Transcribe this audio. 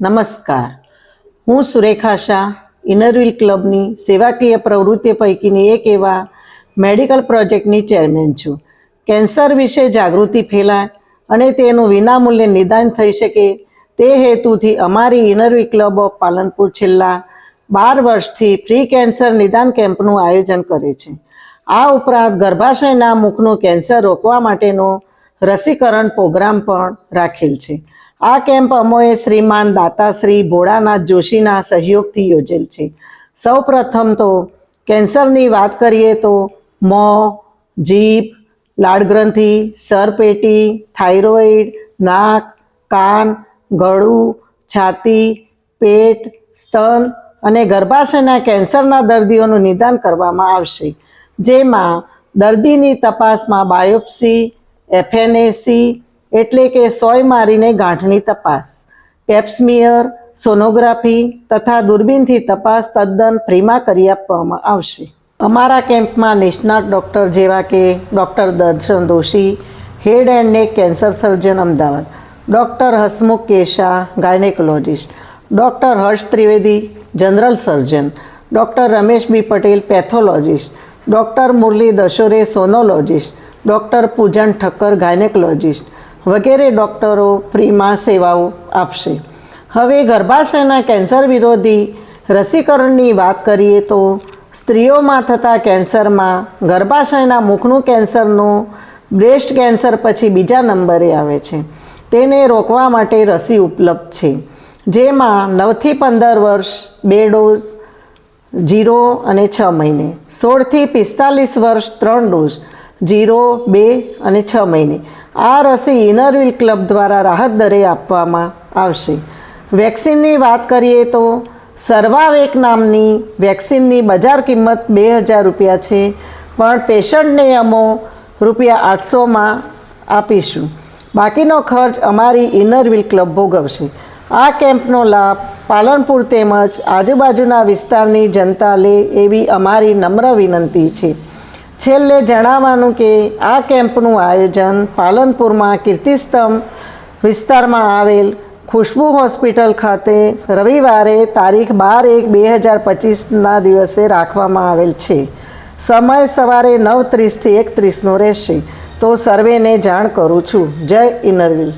નમસ્કાર. હું સુરેખા શાહ ઇનરવિલ ક્લબની સેવાકીય પ્રવૃત્તિ પૈકીની એક એવા મેડિકલ પ્રોજેક્ટની ચેરમેન છું. કેન્સર વિશે જાગૃતિ ફેલાય અને તેનું વિનામૂલ્યે નિદાન થઈ શકે તે હેતુથી અમારી ઇનરવિલ ક્લબ ઓફ પાલનપુર છેલ્લા બાર વર્ષથી ફ્રી કેન્સર નિદાન કેમ્પનું આયોજન કરે છે. આ ઉપરાંત ગર્ભાશયના મુખનું કેન્સર રોકવા માટેનો રસીકરણ પ્રોગ્રામ પણ રાખેલ છે. આ કેમ્પ અમોએ શ્રીમાન દાતાશ્રી ભોળાનાથ જોશીના સહયોગથી યોજેલ છે. સૌ પ્રથમ તો કેન્સરની વાત કરીએ તો મોં, જીભ, લાળગ્રંથિ, સરપેટી, થાઇરોઇડ, નાક, કાન, ગળું, છાતી, પેટ, સ્તન અને ગર્ભાશયના કેન્સરના દર્દીઓનું નિદાન કરવામાં આવશે. જેમાં દર્દીની તપાસમાં બાયોપ્સી, એફએનએસી એટલે કે સોય મારીને ગાંઠની તપાસ. પેપ્સમિયર સોનોગ્રાફી તથા દૂરબીનથી તપાસ તદ્દન ફ્રીમાં કરી આપવામાં આવશે. અમારા કેમ્પમાં નિષ્ણાત ડૉક્ટર જેવા કે doctor Darshan Doshi, head and neck cancer surgeon Ahmedabad, doctor Hasmukh Kesha, gynaecologist, doctor Harsh Trivedi, general surgeon, doctor Ramesh B Patel, pathologist, doctor Murli Dashore, sonologist, doctor Pujan Thakkar, gynaecologist વગેરે ડૉક્ટરો ફ્રીમાં સેવાઓ આપશે. હવે ગર્ભાશયના cancer વિરોધી રસીકરણની વાત કરીએ તો સ્ત્રીઓમાં થતા કેન્સરમાં ગર્ભાશયના મુખનું કેન્સરનું બ્રેસ્ટ કેન્સર પછી બીજા નંબરે આવે છે. તેને રોકવા માટે રસી ઉપલબ્ધ છે. જેમાં નવથી પંદર વર્ષ, બે ડોઝ, જીરો અને છ મહિને. સોળથી પિસ્તાલીસ વર્ષ, ત્રણ ડોઝ, જીરો, બે અને છ મહિને. આ રસી ઇનરવિલ ક્લબ દ્વારા રાહત દરે આપવામાં આવશે. વેક્સિનની વાત કરીએ તો સર્વાવેક નામની વેક્સિનની બજાર કિંમત બે હજાર રૂપિયા છે, પણ પેશન્ટને અમો રૂપિયા આઠસોમાં આપીશું. બાકીનો ખર્ચ અમારી ઇનરવિલ ક્લબ ભોગવશે. આ કેમ્પનો લાભ પાલનપુર તેમજ આજુબાજુના વિસ્તારની જનતા લે એવી અમારી નમ્ર વિનંતી છે. છેલ્લે જણાવવાનું કે આ કેમ્પનું આયોજન પાલનપુરમાં કીર્તિસ્તંભ વિસ્તારમાં આવેલ ખુશ્બુ હોસ્પિટલ ખાતે રવિવારે તારીખ બાર એક બે હજાર પચીસના દિવસે રાખવામાં આવેલ છે. સમય સવારે નવ ત્રીસથી એક ત્રીસનો રહેશે. તો સર્વેને જાણ કરું છું. જય ઇનરવિલ.